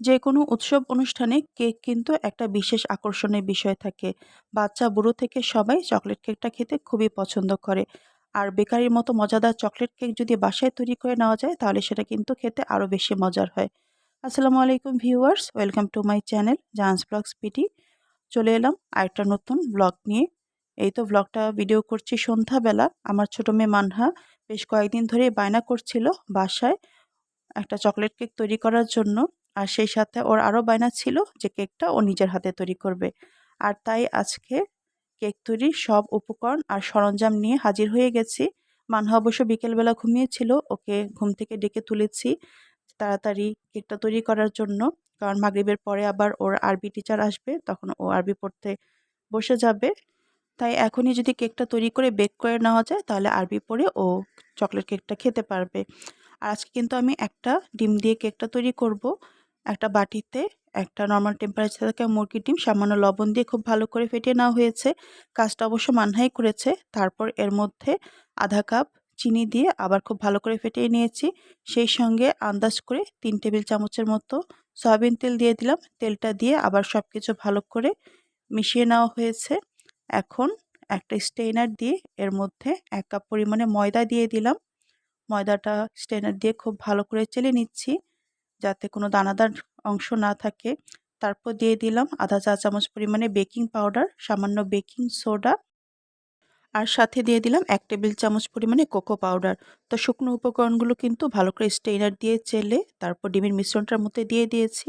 যে কোনো উৎসব অনুষ্ঠানে কেক কিন্তু একটা বিশেষ আকর্ষণের বিষয় থাকে। বাচ্চা, বুড়ো থেকে সবাই চকলেট কেকটা খেতে খুবই পছন্দ করে। আর বেকারির মতো মজাদার চকলেট কেক যদি বাসায় তৈরি করে নেওয়া যায়, তাহলে সেটা কিন্তু খেতে আরও বেশি মজার হয়। আসসালামু আলাইকুম viewers, welcome to my channel Jan's blogs PT. চলে এলাম আরেকটা নতুন ব্লগ নিয়ে। এই তো ব্লগটা ভিডিও করছি সন্ধ্যাবেলা। আমার ছোটো মেয়ে মানহা বেশ কয়েকদিন ধরে বায়না করছিল বাসায় একটা চকলেট কেক তৈরি করার জন্য। আর সেই সাথে ওর আরও বায়না ছিল যে কেকটা ও নিজের হাতে তৈরি করবে। আর তাই আজকে কেক তৈরির সব উপকরণ আর সরঞ্জাম নিয়ে হাজির হয়ে গেছি। মানহা অবশ্য বিকেলবেলা ঘুমিয়েছিল, ওকে ঘুম থেকে ডেকে তুলেছি তাড়াতাড়ি কেকটা তৈরি করার জন্য। কারণ মাগরিবের পরে আবার ওর আরবি টিচার আসবে, তখন ও আরবি পড়তে বসে যাবে। তাই এখনই যদি কেকটা তৈরি করে বেক করে নেওয়া যায়, তাহলে আরবি পরে ও চকলেট কেকটা খেতে পারবে। আর আজকে কিন্তু আমি একটা ডিম দিয়ে কেকটা তৈরি করব। একটা বাটিতে একটা নর্মাল টেম্পারেচার থাকা মুরগির ডিম, সামান্য লবণ দিয়ে খুব ভালো করে ফেটিয়ে নেওয়া হয়েছে। কাজটা অবশ্য মানহাই করেছে। তারপর এর মধ্যে আধা কাপ চিনি দিয়ে আবার খুব ভালো করে ফেটিয়ে নিয়েছি। সেই সঙ্গে আন্দাজ করে তিন টেবিল চামচের মতো সয়াবিন তেল দিয়ে দিলাম। তেলটা দিয়ে আবার সব কিছু ভালো করে মিশিয়ে নেওয়া হয়েছে। এখন একটা স্টেইনার দিয়ে এর মধ্যে এক কাপ পরিমাণে ময়দা দিয়ে দিলাম। ময়দাটা স্টেনার দিয়ে খুব ভালো করে চেলে নিচ্ছি। যাতে কোনো দানাদার অংশ না থাকে। তারপর দিয়ে দিলাম আধা চা চামচ পরিমাণে বেকিং পাউডার, সামান্য বেকিং সোডা। আর সাথে দিয়ে দিলাম এক টেবিল চামচ পরিমাণে কোকো পাউডার। তো শুকনো উপকরণগুলো কিন্তু ভালো করে স্টেইনার দিয়ে চেলে তারপর ডিমের মিশ্রণটার মধ্যে দিয়ে দিয়েছি।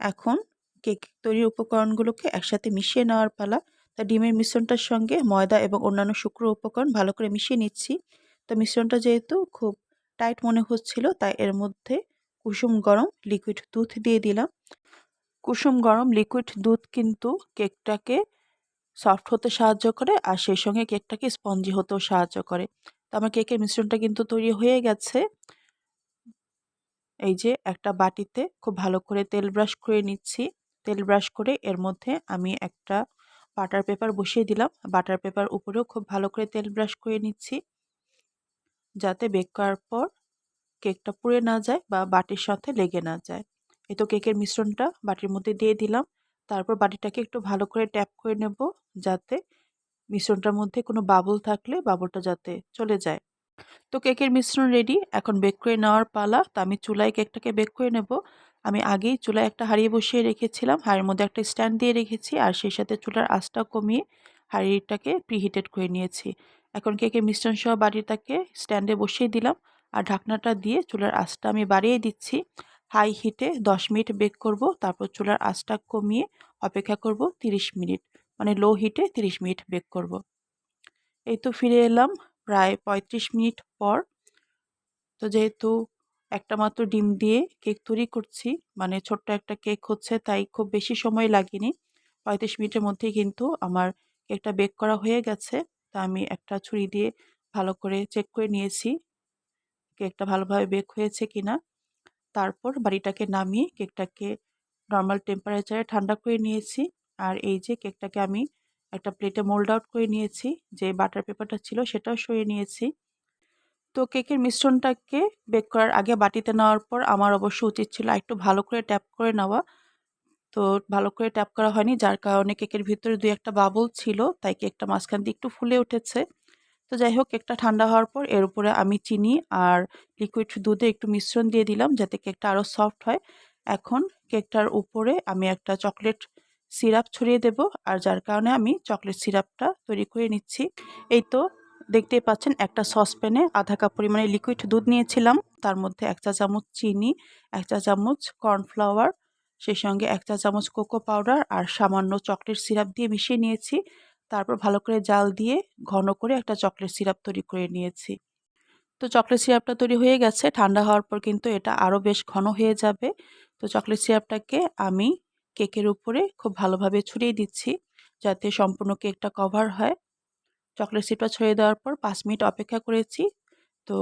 এখন কেক তৈরির উপকরণগুলোকে একসাথে মিশিয়ে নেওয়ার পালা। তা ডিমের মিশ্রণটার সঙ্গে ময়দা এবং অন্যান্য শুকনো উপকরণ ভালো করে মিশিয়ে নিচ্ছি। তো মিশ্রণটা যেহেতু খুব টাইট মনে হচ্ছিল, তাই এর মধ্যে কুসুম গরম লিকুইড দুধ দিয়ে দিলাম। কুসুম গরম লিকুইড দুধ কিন্তু কেকটাকে সফট হতে সাহায্য করে আর সেই সঙ্গে কেকটাকে স্পঞ্জি হতেও সাহায্য করে। তো আমার কেকের মিশ্রণটা কিন্তু তৈরি হয়ে গেছে। এই যে একটা বাটিতে খুব ভালো করে তেল ব্রাশ করে নিচ্ছি। তেল ব্রাশ করে এর মধ্যে আমি একটা বাটার পেপার বসিয়ে দিলাম। বাটার পেপার উপরেও খুব ভালো করে তেল ব্রাশ করে নিচ্ছি। যাতে বেক করার পর কেকটা পুড়ে না যায় বা বাটির সাথে লেগে না যায়। এই তো কেকের মিশ্রণটা বাটির মধ্যে দিয়ে দিলাম। তারপর বাটিটাকে একটু ভালো করে ট্যাপ করে নেব যাতে মিশ্রণটার মধ্যে কোনো বাবল থাকলে বাবলটা যাতে চলে যায়। তো কেকের মিশ্রণ রেডি এখন বেক করে নেওয়ার পালা। তো আমি চুলায় কেকটাকে বেক করে নেব। আমি আগেই চুলায় একটা হাঁড়িয়ে বসিয়ে রেখেছিলাম। হাঁড়ির মধ্যে একটা স্ট্যান্ড দিয়ে রেখেছি আর সেই সাথে চুলার আঁচটা কমিয়ে হাঁড়িটাকে প্রিহিটেড করে নিয়েছি। এখন কেকের মিশ্রণ সহ বাটিটাকে স্ট্যান্ডে বসিয়ে দিলাম। আর ঢাকনাটা দিয়ে চুলার আঁচটা আমি বাড়িয়ে দিচ্ছি। হাই হিটে 10 মিনিট বেক করব, তারপর চুলার আঁচটা কমিয়ে অপেক্ষা করব 30 মিনিট মানে লো হিটে 30 মিনিট বেক করব। এই তো ফিরে এলাম প্রায় 35 মিনিট পর। তো যেহেতু একটা মাত্র ডিম দিয়ে কেক তৈরি করছি মানে ছোট্ট একটা কেক হচ্ছে, তাই খুব বেশি সময় লাগেনি। পঁয়ত্রিশ মিনিটের মধ্যেই কিন্তু আমার কেকটা বেক করা হয়ে গেছে। তা আমি একটা ছুরি দিয়ে ভালো করে চেক করে নিয়েছি। কেকটা ভালোভাবে বেক হয়েছে কিনা। তারপর বাড়িটাকে নামিয়ে কেকটাকে নর্মাল টেম্পারেচারে ঠান্ডা করে নিয়েছি। আর এই যে কেকটাকে আমি একটা প্লেটে মোল্ড আউট করে নিয়েছি, যে বাটার পেপারটা ছিল সেটাও সরিয়ে নিয়েছি। তো কেকের মিশ্রণটাকে বেক করার আগে বাটিতে নেওয়ার পর আমার অবশ্য উচিত ছিল একটু ভালো করে ট্যাপ করে নেওয়া। তো ভালো করে ট্যাপ করা হয়নি, যার কারণে কেকের ভিতরে দুই একটা বাবল ছিল, তাই কেকটা মাঝখান দিয়ে একটু ফুলে উঠেছে। তো যাই হোক কেকটা ঠান্ডা হওয়ার পর এর উপরে আমি চিনি আর লিকুইড দুধে একটু মিশ্রণ দিয়ে দিলাম যাতে কেকটা আরও সফট হয়। এখন কেকটার উপরে আমি একটা চকলেট সিরাপ ছড়িয়ে দেব আর যার কারণে আমি চকলেট সিরাপটা তৈরি করে নিচ্ছি। এই তো দেখতেই পাচ্ছেন একটা সসপ্যানে আধা কাপ পরিমাণে লিকুইড দুধ নিয়েছিলাম। তার মধ্যে এক চা চামচ চিনি, এক চা চামচ কর্নফ্লাওয়ার সেই সঙ্গে এক চা চামচ কোকো পাউডার আর সামান্য চকলেট সিরাপ দিয়ে মিশিয়ে নিয়েছি। তারপর ভালো করে জাল দিয়ে ঘন করে একটা চকলেট সিরাপ তৈরি করে নিয়েছি। তো চকলেট সিরাপটা তৈরি হয়ে গেছে, ঠান্ডা হওয়ার পর কিন্তু এটা আরও বেশ ঘন হয়ে যাবে। তো চকলেট সিরাপটাকে আমি কেকের উপরে খুব ভালোভাবে ছড়িয়ে দিচ্ছি যাতে সম্পূর্ণ কেকটা কভার হয়। চকলেট সিরাপটা ছড়িয়ে দেওয়ার পর পাঁচ মিনিট অপেক্ষা করেছি। তো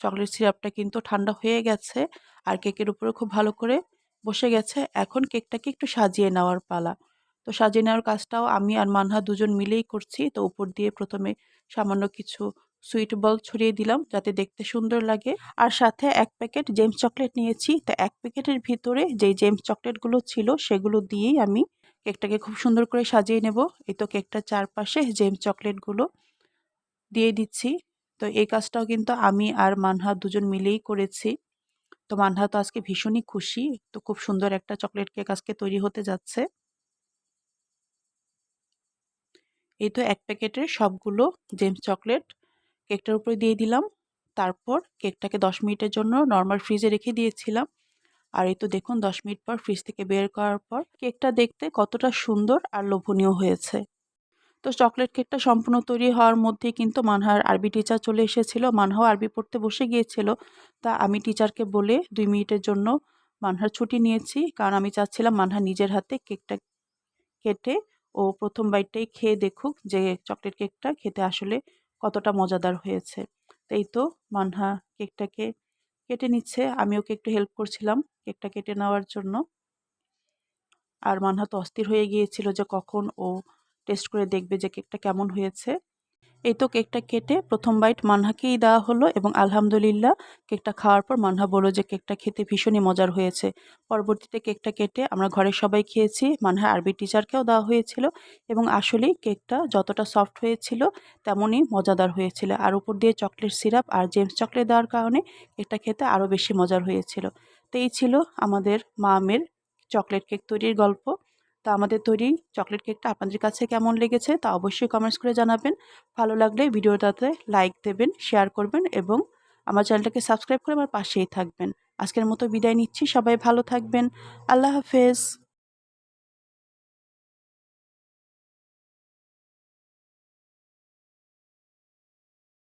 চকলেট সিরাপটা কিন্তু ঠান্ডা হয়ে গেছে আর কেকের উপরে খুব ভালো করে বসে গেছে। এখন কেকটাকে একটু সাজিয়ে নেওয়ার পালা। তো সাজিয়ে নেওয়ার কাজটাও আমি আর মানহা দুজন মিলেই করছি। তো উপর দিয়ে প্রথমে সামান্য কিছু সুইট বল ছড়িয়ে দিলাম যাতে দেখতে সুন্দর লাগে। আর সাথে এক প্যাকেট জেমস চকলেট নিয়েছি। তো এক প্যাকেটের ভিতরে যেই জেমস চকলেটগুলো ছিল সেগুলো দিয়েই আমি কেকটাকে খুব সুন্দর করে সাজিয়ে নেব। এই তো কেকটার চারপাশে জেমস চকলেটগুলো দিয়ে দিচ্ছি। তো এই কাজটাও কিন্তু আমি আর মানহা দুজন মিলেই করেছি। তো মানহা তো আজকে ভীষণই খুশি। তো খুব সুন্দর একটা চকলেট কেক আজকে তৈরি হতে যাচ্ছে। এই তো এক প্যাকেটের সবগুলো জেমস চকলেট কেকটার উপরে দিয়ে দিলাম। তারপর কেকটাকে দশ মিনিটের জন্য নর্মাল ফ্রিজে রেখে দিয়েছিলাম। আর এই তো দেখুন, দশ মিনিট পর ফ্রিজ থেকে বের করার পর কেকটা দেখতে কতটা সুন্দর আর লোভনীয় হয়েছে। তো চকলেট কেকটা সম্পূর্ণ তৈরি হওয়ার মধ্যেই কিন্তু মানহার আরবি টিচার চলে এসেছিল। মানহাও আরবি পড়তে বসে গিয়েছিল। তা আমি টিচারকে বলে দুই মিনিটের জন্য মানহার ছুটি নিয়েছি। কারণ আমি চাচ্ছিলাম মানহা নিজের হাতে কেকটা কেটে ও প্রথম বাইটটাই খেয়ে দেখুক যে চকলেট কেকটা খেতে আসলে কতটা মজাদার হয়েছে। তাই তো মানহা কেকটাকে কেটে নিচ্ছে। আমি ওকে একটু হেল্প করছিলাম কেকটা কেটে নেওয়ার জন্য। আর মানহা তো অস্থির হয়ে গিয়েছিল যে কখন ও টেস্ট করে দেখবে যে কেকটা কেমন হয়েছে। এই তো কেকটা কেটে প্রথম বাইট মানহাকেই দেওয়া হলো এবং আলহামদুলিল্লাহ কেকটা খাওয়ার পর মানহা বলল যে কেকটা খেতে ভীষণই মজার হয়েছে। পরবর্তীতে কেকটা কেটে আমরা ঘরের সবাই খেয়েছি, মানহা আরবি টিচারকেও দেওয়া হয়েছিল এবং আসলেই কেকটা যতটা সফট হয়েছিল তেমনই মজাদার হয়েছিল। আর উপর দিয়ে চকলেট সিরাপ আর জেমস চকলেট দেওয়ার কারণে কেকটা খেতে আরও বেশি মজার হয়েছিল। তো এই ছিল আমাদের মামের চকলেট কেক তৈরির গল্প। তা আমাদের তৈরি চকলেট কেকটা আপনাদের কাছে কেমন লেগেছে তা অবশ্যই কমেন্টস করে জানাবেন। ভালো লাগলে ভিডিওটাতে লাইক দেবেন শেয়ার করবেন এবং আমার চ্যানেলটাকে সাবস্ক্রাইব করে আমার পাশেই থাকবেন। আজকের মতো বিদায় নিচ্ছি, সবাই ভালো থাকবেন। আল্লাহ হাফেজ।